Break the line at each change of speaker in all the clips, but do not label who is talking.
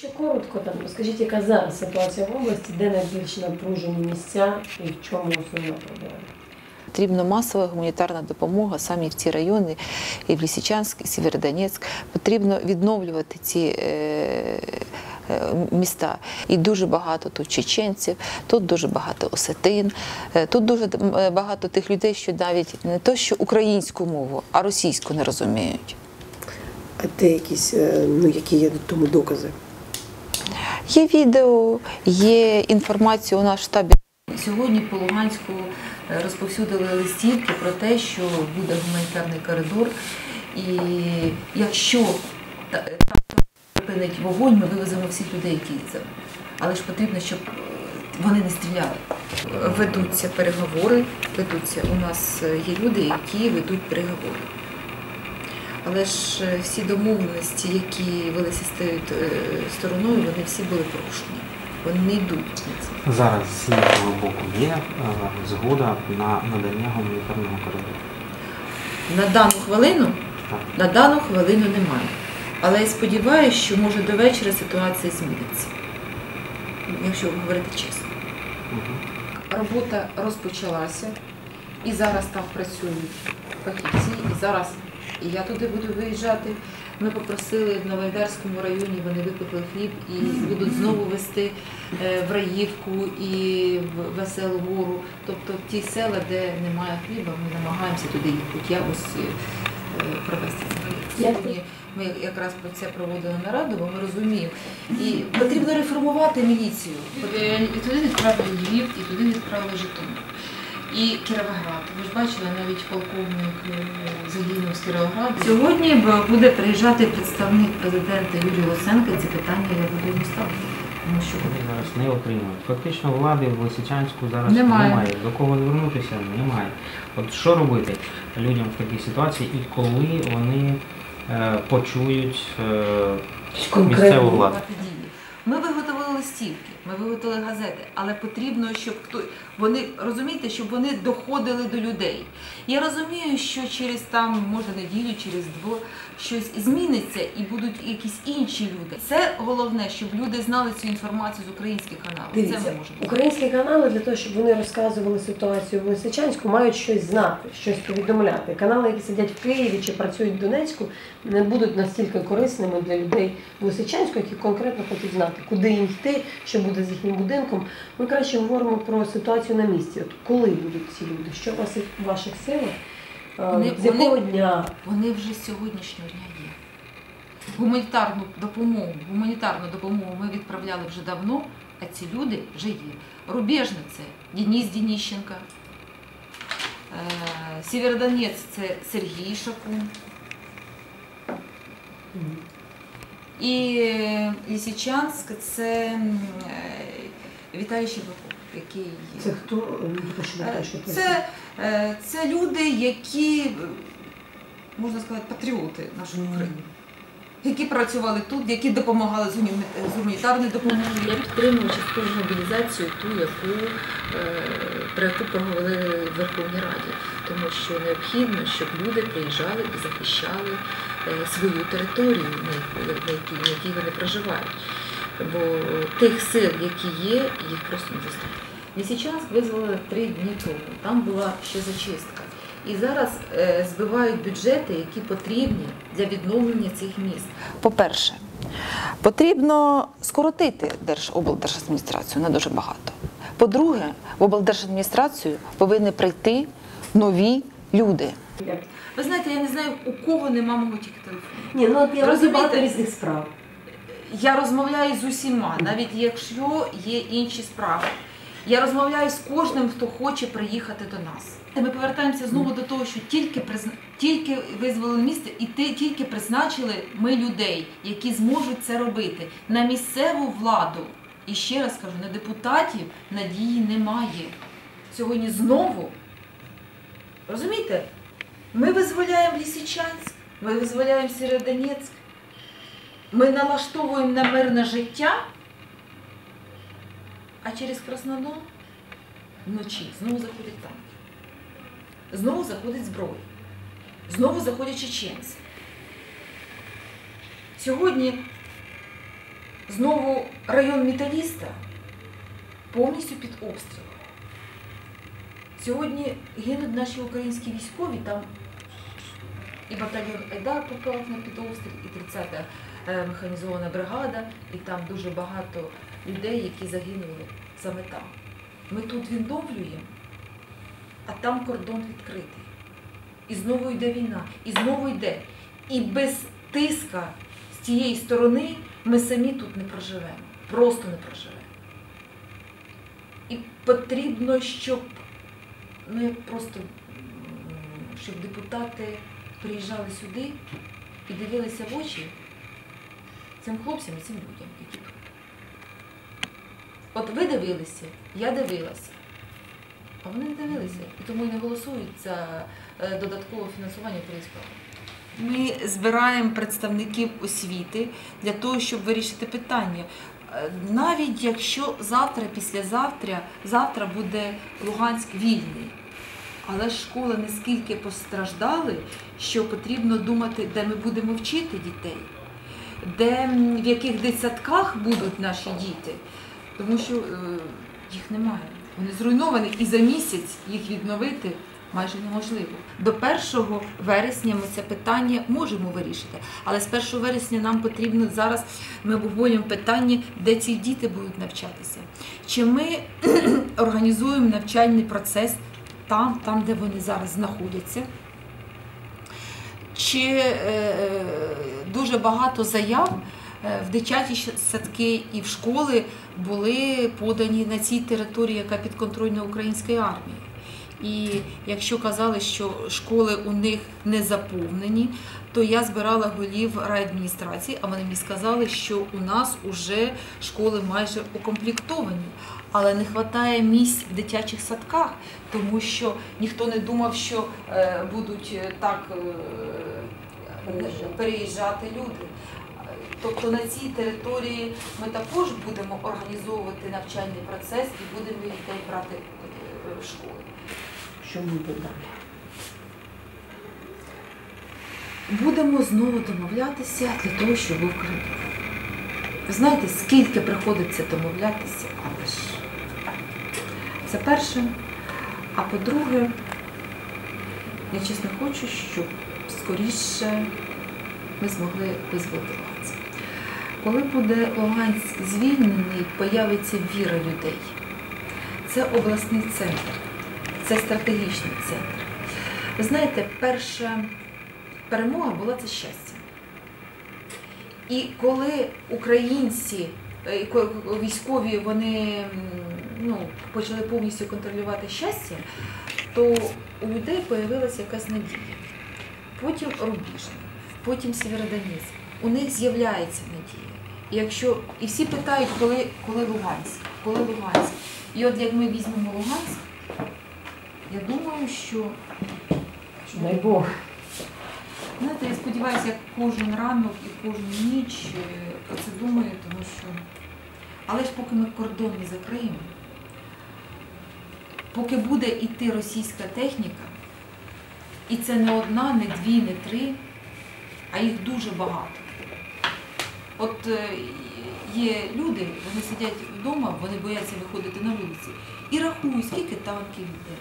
Ще коротко там, скажіть, яка зараз ситуація в області, де найбільш напружені місця і в чому основна проблема?
Потрібна масова гуманітарна допомога саме в ці райони, і в Лісичанськ, і Сєвєродонецьк. Потрібно відновлювати ці е, е, міста. І дуже багато тут чеченців, тут дуже багато осетин, е, тут дуже е, багато тих людей, що навіть не то, що українську мову, а російську не розуміють.
А де якісь, ну які є тому докази?
Є відео, є інформація у нас в штабі.
Сьогодні по Луганську е, розповсюдили листівки про те, що буде гуманітарний коридор, і якщо та- так припинить вогонь, ми вивеземо всіх людей, які це. Але ж потрібно, щоб е, вони не стріляли. Ведуться переговори, ведуться. У нас е, є люди, які ведуть переговори. Але ж е, всі домовленості, які велися з тією е, стороною, вони всі були порушені. Вони не йдуть на це.
Зараз з їхнього боку є е, згода на надання гуманітарного коридору.
На дану хвилину
Так.
на дану хвилину немає. Але я сподіваюся, що може до вечора ситуація зміниться. Якщо говорити чесно.
Мгм.
Робота розпочалася, і зараз там працюють фахівці, і зараз і я туди буду виїжджати. Ми попросили в Новоайдарському районі, вони випекли хліб і будуть знову вести е, в Раївку і в Веселу Гору. Тобто ті села, де немає хліба, ми намагаємося туди їх хоч якось е, провести Сьогодні ми якраз про це проводили нараду, бо ми розуміємо. І потрібно реформувати міліцію. Е, І туди відправили Львів, і туди відправили Житомир. І Кіровоград. Ви ж бачили навіть полковник е, загинув з Кіровограда. Сьогодні буде приїжджати представник президента Юрій Луценко. Ці питання я буду йому ставити. Тому що
Вони зараз не отримують. Фактично влади в Лисичанську зараз
Немає.
немає. До кого звернутися немає. От що робити людям в такій ситуації і коли вони е, почують е, місцеву владу?
Ми виготовили листівки, ми виготовили газети, але потрібно, щоб хто вони розумієте, щоб вони доходили до людей. Я розумію, що через там, може, неділю, через дво щось зміниться і будуть якісь інші люди. Це головне, щоб люди знали цю інформацію з українських каналів. це
Дивіться,
ми можемо.
українські канали для того, щоб вони розказували ситуацію в Лисичанську, мають щось знати, щось повідомляти. Канали, які сидять в Києві чи працюють в Донецьку, не будуть настільки корисними для людей в Лисичанську, які конкретно хочуть знати, куди їм йти, що буде з їхнім будинком. Ми краще говоримо про ситуацію на місці. От коли будуть ці люди, що у вас в ваших силах, Е,
Вони-
з якого
вони-
дня
Вони вже з сьогоднішнього дня є. Гуманітарну допомогу, гуманітарну допомогу ми відправляли вже давно, а ці люди вже є. Рубежне це Денис Дініщенка, е, Сєвєродонець це Сергій Шакун. І Лісічанськ це е, Віталій Щербаков, який
це хто? Ну,
Е, Це, е, це люди, які, можна сказати, патріоти нашої. України, які працювали тут, які допомагали з гумані- з гуманітарною допомогою. Я підтримую часткову мобілізацію, ту, яку, е, про яку проговорили в Верховній Раді, тому що необхідно, щоб люди приїжджали і захищали е, свою територію, на якій, на якій вони проживають. Бо тих сил, які є, їх просто не достатньо. Лисичанськ визволили три дні тому. Там була ще зачистка. І зараз е, збивають бюджети, які потрібні для відновлення цих міст.
По-перше, потрібно скоротити Держоблдержадміністрацію не дуже багато. По-друге, в облдержадміністрацію повинні прийти нові люди.
Ви знаєте, я не знаю, у кого нема мого тільки телефону.
Ні, ну от я розумію різних справ.
Я розмовляю з усіма, навіть якщо є інші справи. Я розмовляю з кожним, хто хоче приїхати до нас. Ми повертаємося знову до того, що тільки призна... тільки визволили місце, і ти тільки призначили ми людей, які зможуть це робити на місцеву владу. І ще раз кажу, на депутатів надії немає. Сьогодні знову розумієте, ми визволяємо Лісичанськ, ми визволяємо Сєвєродонецьк, ми налаштовуємо на мирне життя, а через Краснодар вночі знову заходять танки. Знову заходить зброя. Знову заходять чеченці. Сьогодні Знову район Металіста повністю під обстрілом. Сьогодні гинуть наші українські військові, там і батальйон Айдар попав на під обстріл, і 30-та е, механізована бригада, і там дуже багато людей, які загинули саме там. Ми тут відновлюємо, а там кордон відкритий. І знову йде війна, і знову йде. І без тиска з тієї сторони ми самі тут не проживемо. Просто не проживемо. І потрібно, щоб, ну як просто, щоб депутати приїжджали сюди і дивилися в очі цим хлопцям і цим людям, які тут. От ви дивилися, я дивилася. А вони не дивилися і тому і не голосують за е, додаткове фінансування українського. Ми збираємо представників освіти для того, щоб вирішити питання. Е, Навіть якщо завтра, післязавтра, завтра буде Луганськ вільний, але ж школи наскільки постраждали, що потрібно думати, де ми будемо вчити дітей, де, в яких дитсадках будуть наші діти, тому що е, їх немає. Вони зруйновані, і за місяць їх відновити майже неможливо. До 1 вересня ми це питання можемо вирішити, але з 1 вересня нам потрібно зараз. Ми обговорюємо питання, де ці діти будуть навчатися. Чи ми організуємо навчальний процес там, там, де вони зараз знаходяться? Чи е, дуже багато заяв е, в дитячі садки і в школи були подані на цій території, яка підконтрольна української армії. І якщо казали, що школи у них не заповнені, то я збирала голів райадміністрації, а вони мені сказали, що у нас вже школи майже укомплектовані, але не вистачає місць в дитячих садках, тому що ніхто не думав, що е, будуть е, так е,
переїжджати
люди. Тобто на цій території ми також будемо організовувати навчальний процес і будемо дітей брати е, в школи.
Що буде далі?
Будемо знову домовлятися для того, щоб був коридор. Знаєте, скільки приходиться домовлятися, але ж це перше. А по-друге, я чесно хочу, щоб скоріше ми змогли визволити Луганськ. Коли буде Луганськ звільнений, появиться віра людей. Це обласний центр, це стратегічний центр. Ви знаєте, перша перемога була це щастя. І коли українці, е, військові, вони ну, почали повністю контролювати щастя, то у людей з'явилася якась надія. Потім Рубіжне, потім Сєвєродонецьк. У них з'являється надія. І якщо і всі питають, коли, коли Луганськ, коли Луганськ. І от як ми візьмемо Луганськ, я думаю, що
Дай Бог.
Знаєте, я сподіваюся, я кожен ранок і кожну ніч е, про це думаю, тому що. Але ж поки ми кордон не закриємо, поки буде йти російська техніка, і це не одна, не дві, не три, а їх дуже багато. От е, є люди, вони сидять вдома, вони бояться виходити на вулиці і рахують, скільки танків йде,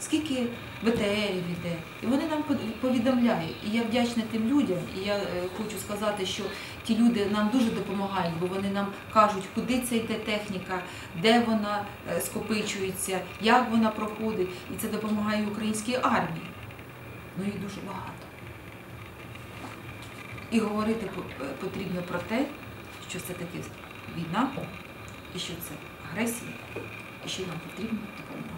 скільки БТРів йде. І вони нам повідомляють. І я вдячна тим людям. І я е, хочу сказати, що ті люди нам дуже допомагають, бо вони нам кажуть, куди це йде техніка, де вона е, скопичується, як вона проходить. І це допомагає українській армії. Ну їх дуже багато. І говорити потрібно про те, що це таке війна, і що це агресія, і що нам потрібно допомога.